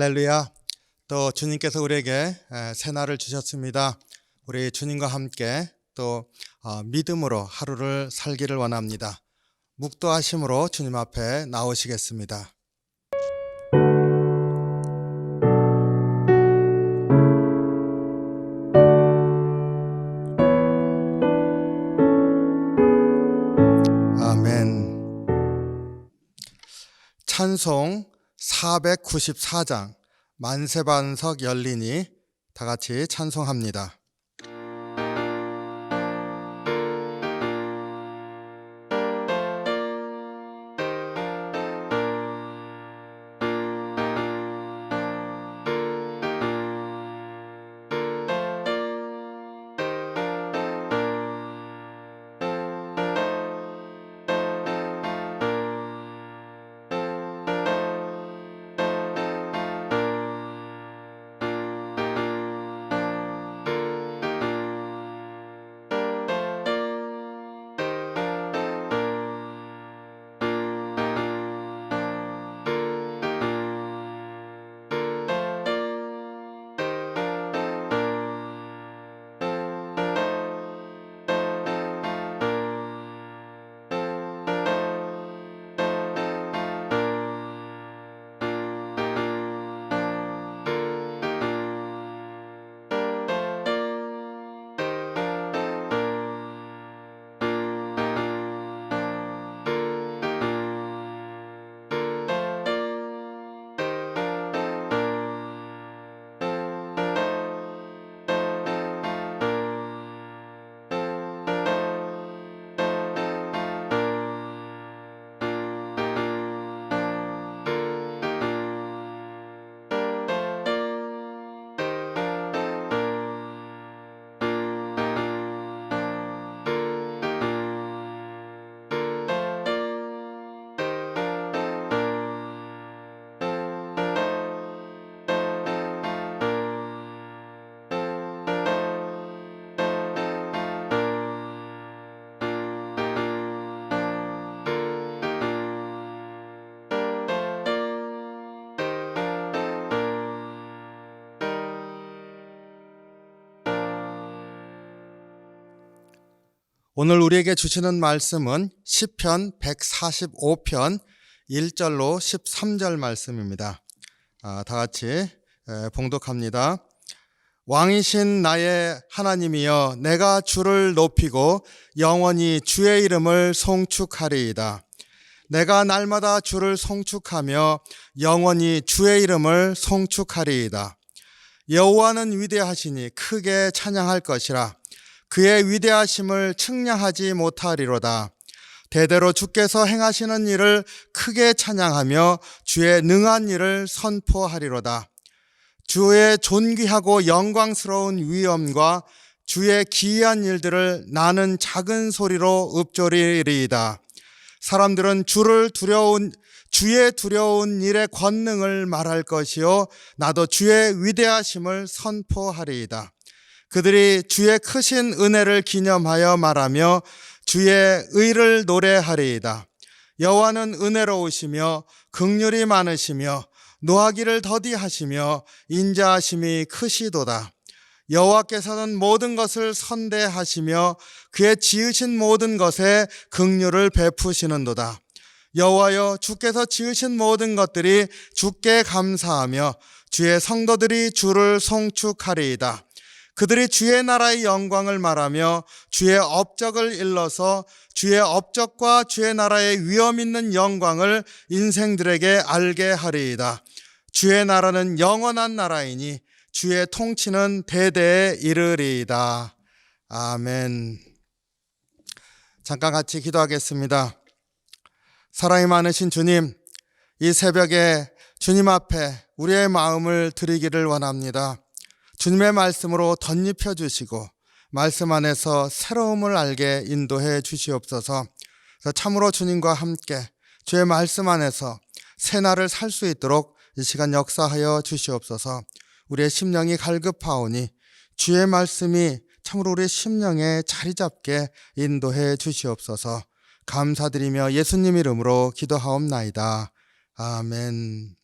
할렐루야. 또 주님께서 우리에게 에, 새날을 주셨습니다. 우리 주님과 함께 또 어, 믿음으로 하루를 살기를 원합니다. 묵도하심으로 주님 앞에 나오시겠습니다. 아멘. 찬송 494장 만세반석 열리니 다 같이 찬송합니다. 오늘 우리에게 주시는 말씀은 시편 145편 1절로 13절 말씀입니다. 아, 다 같이 에, 봉독합니다. 왕이신 나의 하나님이여 내가 주를 높이고 영원히 주의 이름을 송축하리이다. 내가 날마다 주를 송축하며 영원히 주의 이름을 송축하리이다. 여호와는 위대하시니 크게 찬양할 것이라. 그의 위대하심을 측량하지 못하리로다. 대대로 주께서 행하시는 일을 크게 찬양하며 주의 능한 일을 선포하리로다. 주의 존귀하고 영광스러운 위엄과 주의 기이한 일들을 나는 작은 소리로 읊조리리이다. 사람들은 주를 두려운 주의 두려운 일의 권능을 말할 것이요 나도 주의 위대하심을 선포하리이다. 그들이 주의 크신 은혜를 기념하여 말하며 주의 의를 노래하리이다. 여호와는 은혜로우시며 극률이 많으시며 노하기를 더디하시며 인자하심이 크시도다. 여호와께서는 모든 것을 선대하시며 그의 지으신 모든 것에 긍휼을 베푸시는도다. 여호와여 주께서 지으신 모든 것들이 주께 감사하며 주의 성도들이 주를 송축하리이다. 그들이 주의 나라의 영광을 말하며 주의 업적을 일러서 주의 업적과 주의 나라의 위엄 있는 영광을 인생들에게 알게 하리이다. 주의 나라는 영원한 나라이니 주의 통치는 대대에 이르리이다. 아멘. 잠깐 같이 기도하겠습니다. 사랑이 많으신 주님, 이 새벽에 주님 앞에 우리의 마음을 드리기를 원합니다. 주님의 말씀으로 덧입혀 주시고 말씀 안에서 새로움을 알게 인도해 주시옵소서. 참으로 주님과 함께 주의 말씀 안에서 새날을 살 수 있도록 이 시간 역사하여 주시옵소서. 우리의 심령이 갈급하오니 주의 말씀이 참으로 우리의 심령에 자리 잡게 인도해 주시옵소서. 감사드리며 예수님 이름으로 기도하옵나이다. 아멘.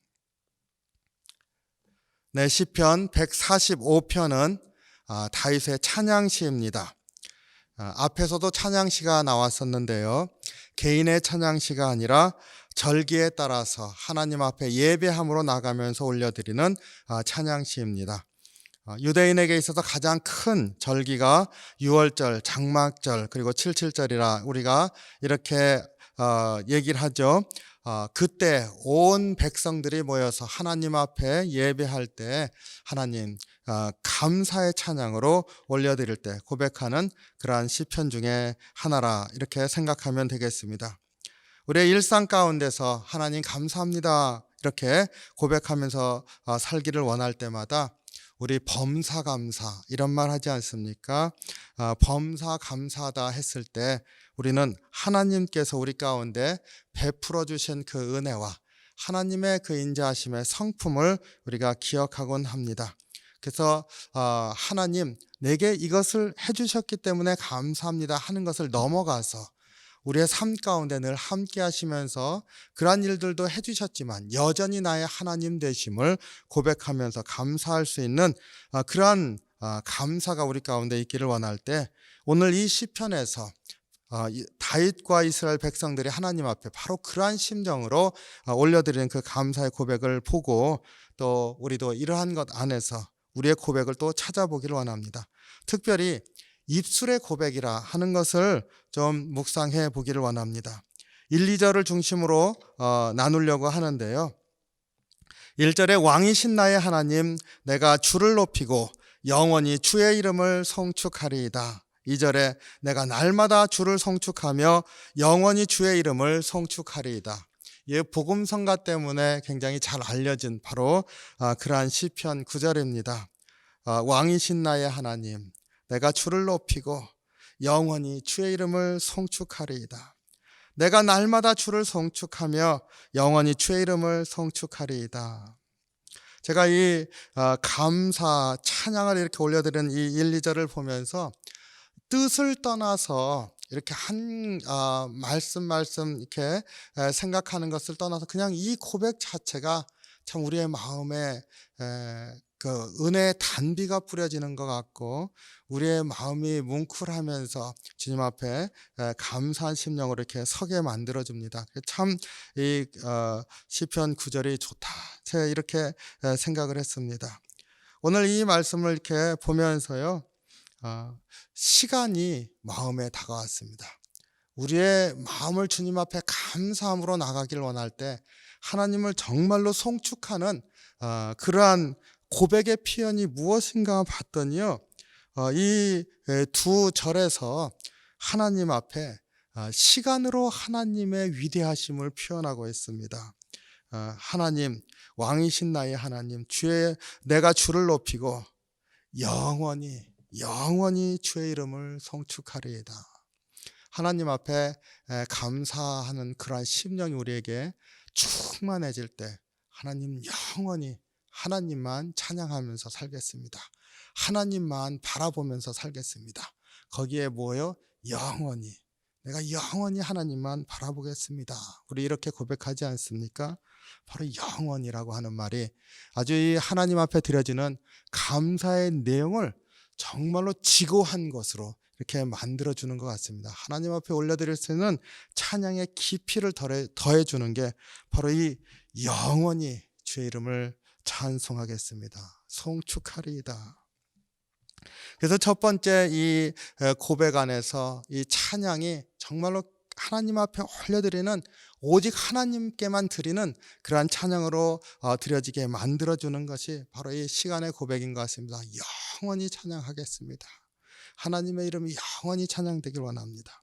네, 시편 145편은 아, 다윗의 찬양시입니다. 아, 앞에서도 찬양시가 나왔었는데요. 개인의 찬양시가 아니라 절기에 따라서 하나님 앞에 예배함으로 나가면서 올려드리는 아, 찬양시입니다. 아, 유대인에게 있어서 가장 큰 절기가 6월절, 장막절, 그리고 77절이라 우리가 이렇게 어, 얘기를 하죠. 어, 그때 온 백성들이 모여서 하나님 앞에 예배할 때 하나님 어, 감사의 찬양으로 올려드릴 때 고백하는 그러한 시편 중에 하나라 이렇게 생각하면 되겠습니다. 우리의 일상 가운데서 하나님 감사합니다 이렇게 고백하면서 어, 살기를 원할 때마다 우리 범사 감사 이런 말 하지 않습니까? 아, 범사 감사다 했을 때 우리는 하나님께서 우리 가운데 베풀어 주신 그 은혜와 하나님의 그 인자하심의 성품을 우리가 기억하곤 합니다. 그래서 아, 하나님 내게 이것을 해주셨기 때문에 감사합니다 하는 것을 넘어가서 우리의 삶 가운데 늘 함께 하시면서 그러한 일들도 해주셨지만 여전히 나의 하나님 되심을 고백하면서 감사할 수 있는 아, 그러한 아, 감사가 우리 가운데 있기를 원할 때 오늘 이 시편에서 다윗과 이스라엘 백성들이 하나님 앞에 바로 그러한 심정으로 아, 올려드리는 그 감사의 고백을 보고 또 우리도 이러한 것 안에서 우리의 고백을 또 찾아보기를 원합니다. 특별히 입술의 고백이라 하는 것을 좀 묵상해 보기를 원합니다. 1, 2절을 중심으로 어, 나누려고 하는데요. 1절에 왕이신 나의 하나님 내가 주를 높이고 영원히 주의 이름을 송축하리이다. 2절에 내가 날마다 주를 송축하며 영원히 주의 이름을 송축하리이다. 이 복음 성가 때문에 굉장히 잘 알려진 바로 아, 그러한 시편 9절입니다. 아, 왕이신 나의 하나님 내가 주를 높이고 영원히 주의 이름을 송축하리이다. 내가 날마다 주를 송축하며 영원히 주의 이름을 송축하리이다. 제가 이 아, 감사 찬양을 이렇게 올려드리는 이 1, 2절을 보면서 뜻을 떠나서 이렇게 한 아, 말씀 말씀 이렇게 에, 생각하는 것을 떠나서 그냥 이 고백 자체가 참 우리의 마음에 에, 그 은혜의 단비가 뿌려지는 것 같고 우리의 마음이 뭉클하면서 주님 앞에 에, 감사한 심령으로 이렇게 서게 만들어 줍니다. 참이 어, 시편 구절이 좋다. 제가 이렇게 에, 생각을 했습니다. 오늘 이 말씀을 이렇게 보면서요. 어, 시간이 마음에 다가왔습니다. 우리의 마음을 주님 앞에 감사함으로 나가길 원할 때 하나님을 정말로 송축하는 어, 그러한 고백의 표현이 무엇인가 봤더니요. 어, 이두 절에서 하나님 앞에 어, 시간으로 하나님의 위대하심을 표현하고 있습니다. 어, 하나님 왕이신 나의 하나님 주의 내가 주를 높이고 영원히 영원히 주의 이름을 송축하리이다. 하나님 앞에 감사하는 그러한 심령이 우리에게 충만해질 때 하나님 영원히 하나님만 찬양하면서 살겠습니다. 하나님만 바라보면서 살겠습니다. 거기에 뭐요? 영원히 내가 영원히 하나님만 바라보겠습니다. 우리 이렇게 고백하지 않습니까? 바로 영원이라고 하는 말이 아주 이 하나님 앞에 드려지는 감사의 내용을 정말로 지고한 것으로 이렇게 만들어 주는 것 같습니다. 하나님 앞에 올려드릴 수 있는 찬양의 깊이를 더해, 더해 주는 게 바로 이 영원히 주의 이름을 찬송하겠습니다. 송축하리이다. 그래서 첫 번째 이 고백 안에서 이 찬양이 정말로 하나님 앞에 올려드리는 오직 하나님께만 드리는 그러한 찬양으로 어, 드려지게 만들어주는 것이 바로 이 시간의 고백인 것 같습니다. 영원히 찬양하겠습니다. 하나님의 이름이 영원히 찬양되길 원합니다.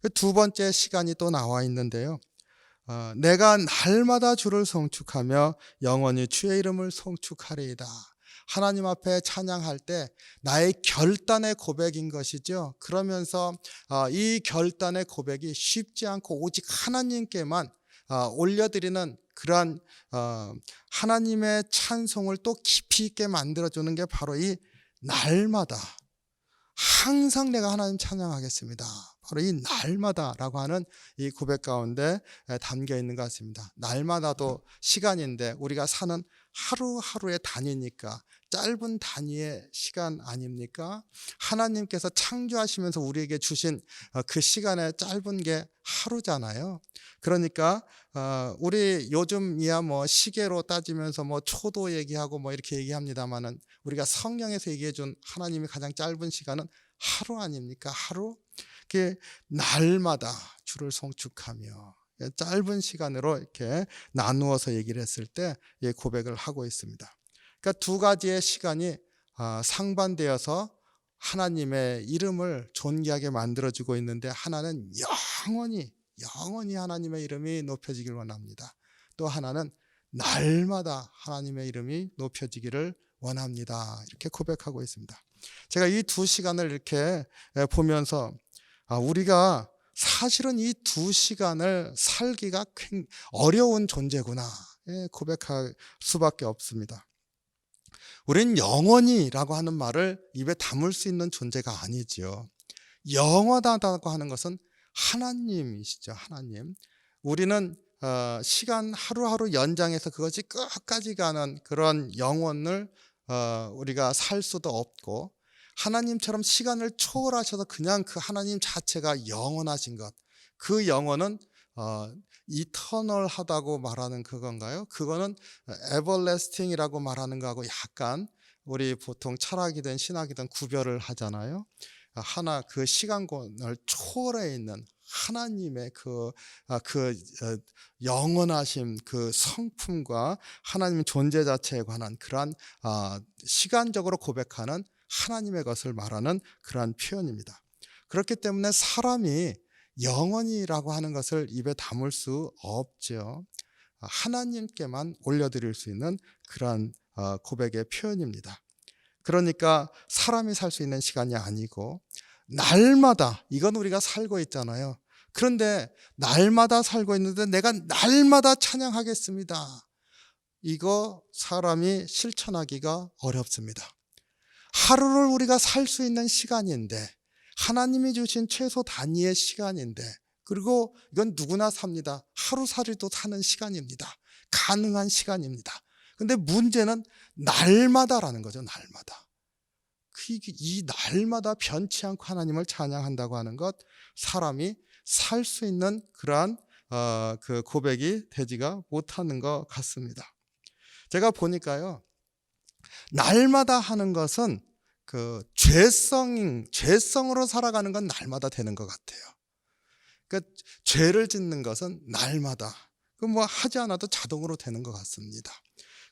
그두 번째 시간이 또 나와 있는데요. 어, 내가 날마다 주를 송축하며 영원히 주의 이름을 송축하리이다. 하나님 앞에 찬양할 때 나의 결단의 고백인 것이죠. 그러면서 어, 이 결단의 고백이 쉽지 않고 오직 하나님께만 어, 올려드리는 그러한 하나님의 찬송을 또 깊이 있게 만들어주는 게 바로 이 날마다 항상 내가 하나님 찬양하겠습니다. 바로 이 날마다라고 하는 이 고백 가운데 에, 담겨 있는 것 같습니다. 날마다도 시간인데 우리가 사는 하루하루의 단위니까 짧은 단위의 시간 아닙니까? 하나님께서 창조하시면서 우리에게 주신 어, 그 시간의 짧은 게 하루잖아요. 그러니까 어, 우리 요즘이야 뭐 시계로 따지면서 뭐 초도 얘기하고 뭐 이렇게 얘기합니다만은 우리가 성경에서 얘기해 준 하나님이 가장 짧은 시간은 하루 아닙니까? 하루? 그 날마다 주를 송축하며 짧은 시간으로 이렇게 나누어서 얘기를 했을 때이 고백을 하고 있습니다. 그러니까 두 가지의 시간이 아, 상반되어서 하나님의 이름을 존귀하게 만들어주고 있는데 하나는 영원히 영원히 하나님의 이름이 높여지길 원합니다. 또 하나는 날마다 하나님의 이름이 높여지기를 원합니다. 이렇게 고백하고 있습니다. 제가 이 두 시간을 이렇게 보면서 아, 우리가 사실은 이 두 시간을 살기가 굉- 어려운 존재구나 예, 고백할 수밖에 없습니다. 우리는 영원히라고 하는 말을 입에 담을 수 있는 존재가 아니지요. 영원하다고 하는 것은 하나님이시죠. 하나님. 우리는 어, 시간 하루하루 연장해서 그것이 끝까지 가는 그런 영혼을 어, 우리가 살 수도 없고 하나님처럼 시간을 초월하셔서 그냥 그 하나님 자체가 영원하신 것. 그 영혼은 어, 이터널하다고 말하는 그건가요? 그거는 에버레스팅이라고 말하는 거하고 약간 우리 보통 철학이든 신학이든 구별을 하잖아요. 하나 그 시간권을 초월해 있는 하나님의 그, 아, 그 어, 영원하심 그 성품과 하나님 존재 자체에 관한 그러한 아, 시간적으로 고백하는 하나님의 것을 말하는 그러한 표현입니다. 그렇기 때문에 사람이 영원이라고 하는 것을 입에 담을 수 없죠. 하나님께만 올려드릴 수 있는 그러한 어, 고백의 표현입니다. 그러니까 사람이 살 수 있는 시간이 아니고 날마다 이건 우리가 살고 있잖아요. 그런데 날마다 살고 있는데 내가 날마다 찬양하겠습니다. 이거 사람이 실천하기가 어렵습니다. 하루를 우리가 살 수 있는 시간인데 하나님이 주신 최소 단위의 시간인데 그리고 이건 누구나 삽니다. 하루살이도 사는 시간입니다. 가능한 시간입니다. 근데 문제는 날마다라는 거죠. 날마다. 그이 날마다 변치 않고 하나님을 찬양한다고 하는 것 사람이 살 수 있는 그러한 어, 그 고백이 되지가 못하는 것 같습니다. 제가 보니까요. 날마다 하는 것은 그 죄성 죄성으로 살아가는 건 날마다 되는 것 같아요. 그러니까 죄를 짓는 것은 날마다 그뭐 하지 않아도 자동으로 되는 것 같습니다.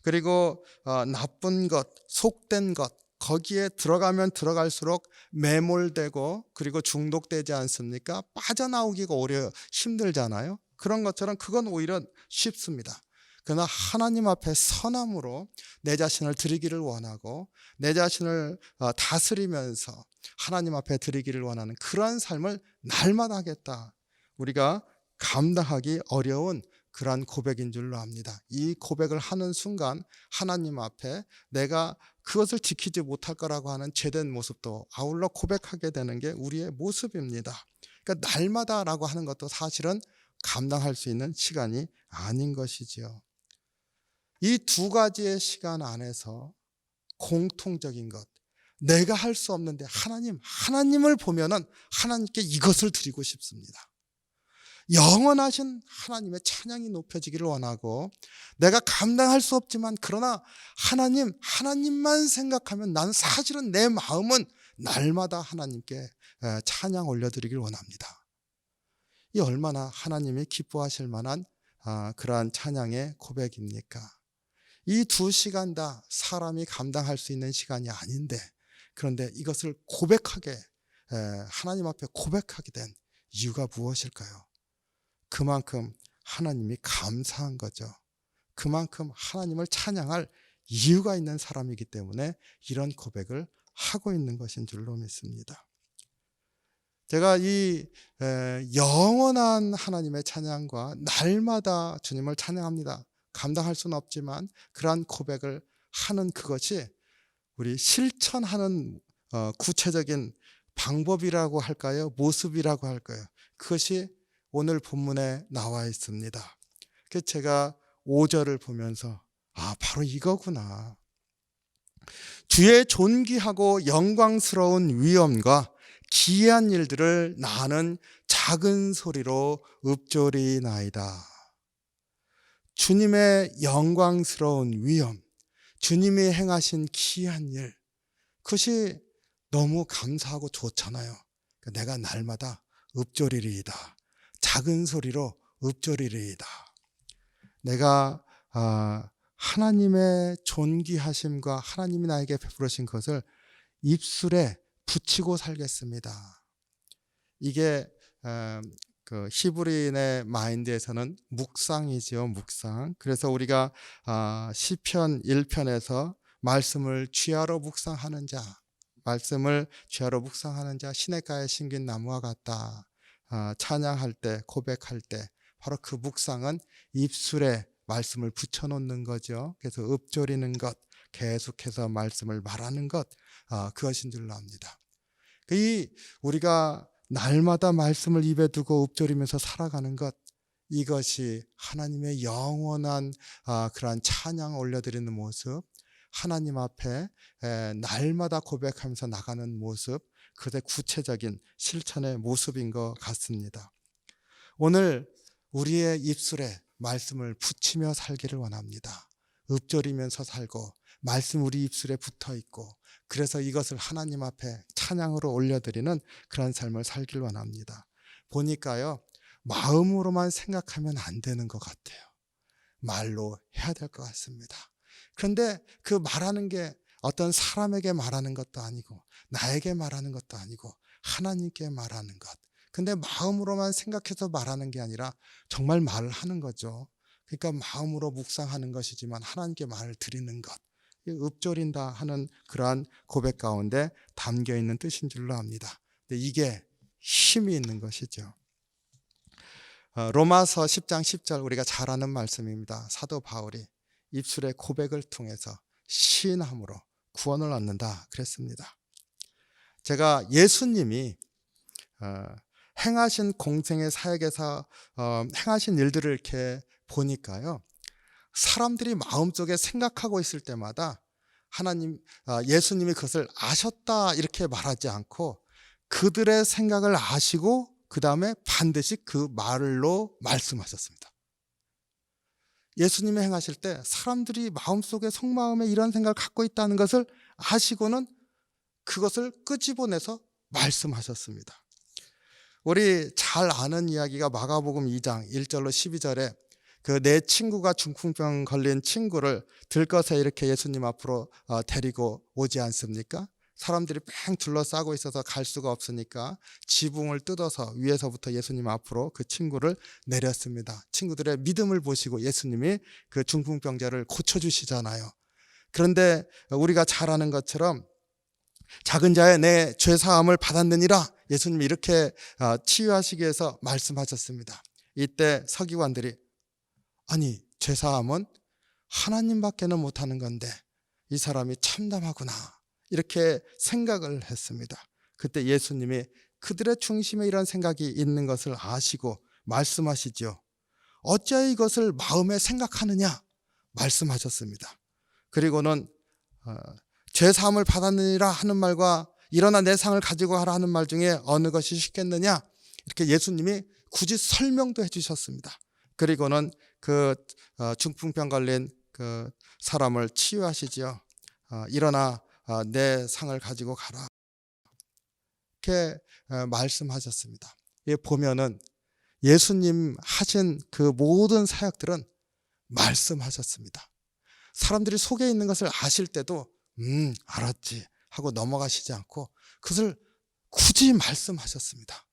그리고 어, 나쁜 것, 속된 것 거기에 들어가면 들어갈수록 매몰되고 그리고 중독되지 않습니까? 빠져나오기가 오히려 힘들잖아요. 그런 것처럼 그건 오히려 쉽습니다. 그러나 하나님 앞에 선함으로 내 자신을 드리기를 원하고 내 자신을 어, 다스리면서 하나님 앞에 드리기를 원하는 그러한 삶을 날마다 하겠다. 우리가 감당하기 어려운 그러한 고백인 줄로 압니다. 이 고백을 하는 순간 하나님 앞에 내가 그것을 지키지 못할 거라고 하는 죄된 모습도 아울러 고백하게 되는 게 우리의 모습입니다. 그러니까 날마다라고 하는 것도 사실은 감당할 수 있는 시간이 아닌 것이지요. 이 두 가지의 시간 안에서 공통적인 것, 내가 할 수 없는데 하나님, 하나님을 보면은 하나님께 이것을 드리고 싶습니다. 영원하신 하나님의 찬양이 높여지기를 원하고 내가 감당할 수 없지만 그러나 하나님, 하나님만 생각하면 난 사실은 내 마음은 날마다 하나님께 찬양 올려드리길 원합니다. 이 얼마나 하나님이 기뻐하실 만한 아, 그러한 찬양의 고백입니까? 이 두 시간 다 사람이 감당할 수 있는 시간이 아닌데 그런데 이것을 고백하게 하나님 앞에 고백하게 된 이유가 무엇일까요? 그만큼 하나님이 감사한 거죠. 그만큼 하나님을 찬양할 이유가 있는 사람이기 때문에 이런 고백을 하고 있는 것인 줄로 믿습니다. 제가 이 영원한 하나님의 찬양과 날마다 주님을 찬양합니다. 감당할 수는 없지만 그러한 고백을 하는 그것이 우리 실천하는 어, 구체적인 방법이라고 할까요? 모습이라고 할까요? 그것이 오늘 본문에 나와 있습니다. 그 제가 5절을 보면서 아, 바로 이거구나. 주의 존귀하고 영광스러운 위엄과 기이한 일들을 나는 작은 소리로 읊조리나이다. 주님의 영광스러운 위엄, 주님이 행하신 기이한 일, 그것이 너무 감사하고 좋잖아요. 그러니까 내가 날마다 읊조리리이다. 작은 소리로 읊조리리이다. 내가 아, 하나님의 존귀하심과 하나님이 나에게 베풀으신 것을 입술에 붙이고 살겠습니다. 이게 어, 그 히브리인의 마인드에서는 묵상이지요, 묵상. 그래서 우리가 아, 시편 1편에서 말씀을 쥐하러 묵상하는 자, 말씀을 쥐하러 묵상하는 자, 시냇가에 심긴 나무와 같다. 아, 찬양할 때, 고백할 때, 바로 그 묵상은 입술에 말씀을 붙여놓는 거죠. 그래서 읊조리는 것, 계속해서 말씀을 말하는 것, 아, 그것인 줄로 압니다. 이 우리가 날마다 말씀을 입에 두고 읊조리면서 살아가는 것, 이것이 하나님의 영원한 아, 그러한 찬양 올려드리는 모습, 하나님 앞에 에, 날마다 고백하면서 나가는 모습, 그것의 구체적인 실천의 모습인 것 같습니다. 오늘 우리의 입술에 말씀을 붙이며 살기를 원합니다. 읊조리면서 살고 말씀 우리 입술에 붙어 있고 그래서 이것을 하나님 앞에 찬양으로 올려드리는 그런 삶을 살길 원합니다. 보니까요 마음으로만 생각하면 안 되는 것 같아요. 말로 해야 될 것 같습니다. 그런데 그 말하는 게 어떤 사람에게 말하는 것도 아니고 나에게 말하는 것도 아니고 하나님께 말하는 것. 근데 마음으로만 생각해서 말하는 게 아니라 정말 말을 하는 거죠. 그러니까 마음으로 묵상하는 것이지만 하나님께 말을 드리는 것. 읊조린다 하는 그러한 고백 가운데 담겨 있는 뜻인 줄로 압니다. 근데 이게 힘이 있는 것이죠. 어, 로마서 10장 10절 우리가 잘 아는 말씀입니다. 사도 바울이 입술의 고백을 통해서 시인함으로 구원을 얻는다 그랬습니다. 제가 예수님이 어, 행하신 공생의 사역에서 어, 행하신 일들을 이렇게 보니까요. 사람들이 마음속에 생각하고 있을 때마다 하나님 아, 예수님이 그것을 아셨다 이렇게 말하지 않고 그들의 생각을 아시고 그 다음에 반드시 그 말로 말씀하셨습니다. 예수님이 행하실 때 사람들이 마음속에 속마음에 이런 생각을 갖고 있다는 것을 아시고는 그것을 끄집어내서 말씀하셨습니다. 우리 잘 아는 이야기가 마가복음 2장 1절로 12절에 그 내 친구가 중풍병 걸린 친구를 들것에 이렇게 예수님 앞으로 어, 데리고 오지 않습니까? 사람들이 뺑 둘러싸고 있어서 갈 수가 없으니까 지붕을 뜯어서 위에서부터 예수님 앞으로 그 친구를 내렸습니다. 친구들의 믿음을 보시고 예수님이 그 중풍병자를 고쳐주시잖아요. 그런데 우리가 잘 아는 것처럼 작은 자의 내 죄사함을 받았느니라 예수님이 이렇게 어, 치유하시기 위해서 말씀하셨습니다. 이때 서기관들이 아니 죄사함은 하나님밖에는 못하는 건데 이 사람이 참담하구나 이렇게 생각을 했습니다. 그때 예수님이 그들의 중심에 이런 생각이 있는 것을 아시고 말씀하시죠. 어찌하여 이것을 마음에 생각하느냐 말씀하셨습니다. 그리고는 어, 죄 사함을 받았느니라 하는 말과 일어나 내 상을 가지고 하라 하는 말 중에 어느 것이 쉽겠느냐 이렇게 예수님이 굳이 설명도 해주셨습니다. 그리고는 그 어, 중풍병 걸린 그 사람을 치유하시지요. 어, 일어나 어, 내 상을 가지고 가라. 이렇게 말씀하셨습니다. 이 보면은 예수님 하신 그 모든 사역들은 말씀하셨습니다. 사람들이 속에 있는 것을 아실 때도 음 알았지 하고 넘어가시지 않고 그것을 굳이 말씀하셨습니다.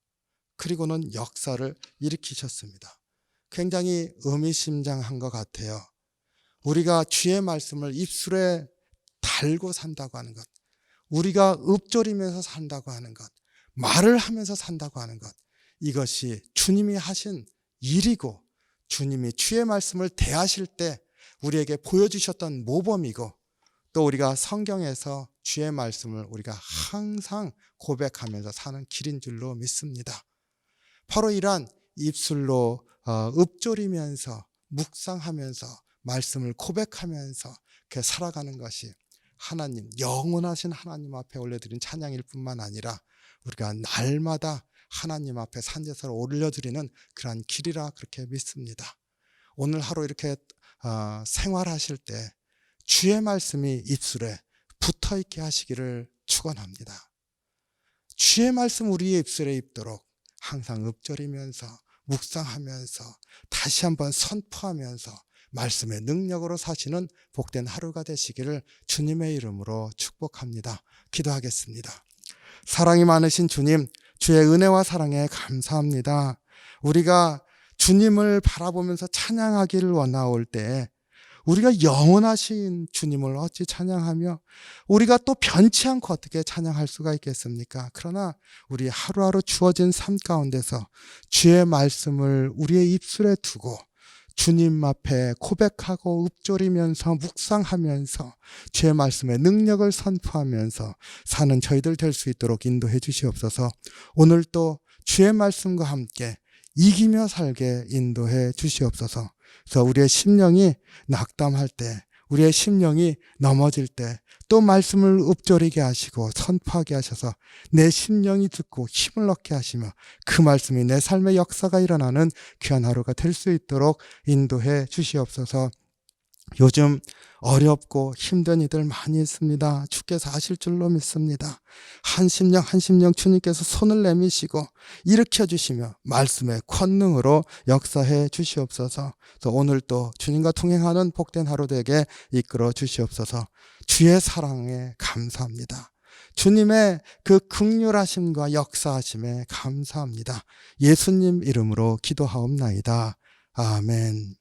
그리고는 역사를 일으키셨습니다. 굉장히 의미심장한 것 같아요. 우리가 주의 말씀을 입술에 달고 산다고 하는 것, 우리가 읊조리면서 산다고 하는 것, 말을 하면서 산다고 하는 것, 이것이 주님이 하신 일이고 주님이 주의 말씀을 대하실 때 우리에게 보여주셨던 모범이고 또 우리가 성경에서 주의 말씀을 우리가 항상 고백하면서 사는 길인 줄로 믿습니다. 바로 이러한 입술로 어, 읊조리면서 묵상하면서 말씀을 고백하면서 그 살아가는 것이 하나님 영원하신 하나님 앞에 올려드린 찬양일 뿐만 아니라 우리가 날마다 하나님 앞에 산제사를 올려드리는 그러한 길이라 그렇게 믿습니다. 오늘 하루 이렇게 어, 생활하실 때 주의 말씀이 입술에 붙어 있게 하시기를 축원합니다. 주의 말씀 우리의 입술에 입도록 항상 읊조리면서 묵상하면서 다시 한번 선포하면서 말씀의 능력으로 사시는 복된 하루가 되시기를 주님의 이름으로 축복합니다. 기도하겠습니다. 사랑이 많으신 주님, 주의 은혜와 사랑에 감사합니다. 우리가 주님을 바라보면서 찬양하기를 원하올 때 우리가 영원하신 주님을 어찌 찬양하며 우리가 또 변치 않고 어떻게 찬양할 수가 있겠습니까? 그러나 우리 하루하루 주어진 삶 가운데서 주의 말씀을 우리의 입술에 두고 주님 앞에 고백하고 읊조리면서 묵상하면서 주의 말씀의 능력을 선포하면서 사는 저희들 될 수 있도록 인도해 주시옵소서. 오늘 또 주의 말씀과 함께 이기며 살게 인도해 주시옵소서. 그래서 우리의 심령이 낙담할 때, 우리의 심령이 넘어질 때, 또 말씀을 읊조리게 하시고 선포하게 하셔서 내 심령이 듣고 힘을 얻게 하시며 그 말씀이 내 삶의 역사가 일어나는 귀한 하루가 될 수 있도록 인도해 주시옵소서. 요즘 어렵고 힘든 이들 많이 있습니다. 주께서 아실 줄로 믿습니다. 한 심령 한 심령 주님께서 손을 내미시고 일으켜 주시며 말씀의 권능으로 역사해 주시옵소서. 오늘 또 주님과 통행하는 복된 하루 되게 이끌어 주시옵소서. 주의 사랑에 감사합니다. 주님의 그 극률하심과 역사하심에 감사합니다. 예수님 이름으로 기도하옵나이다. 아멘.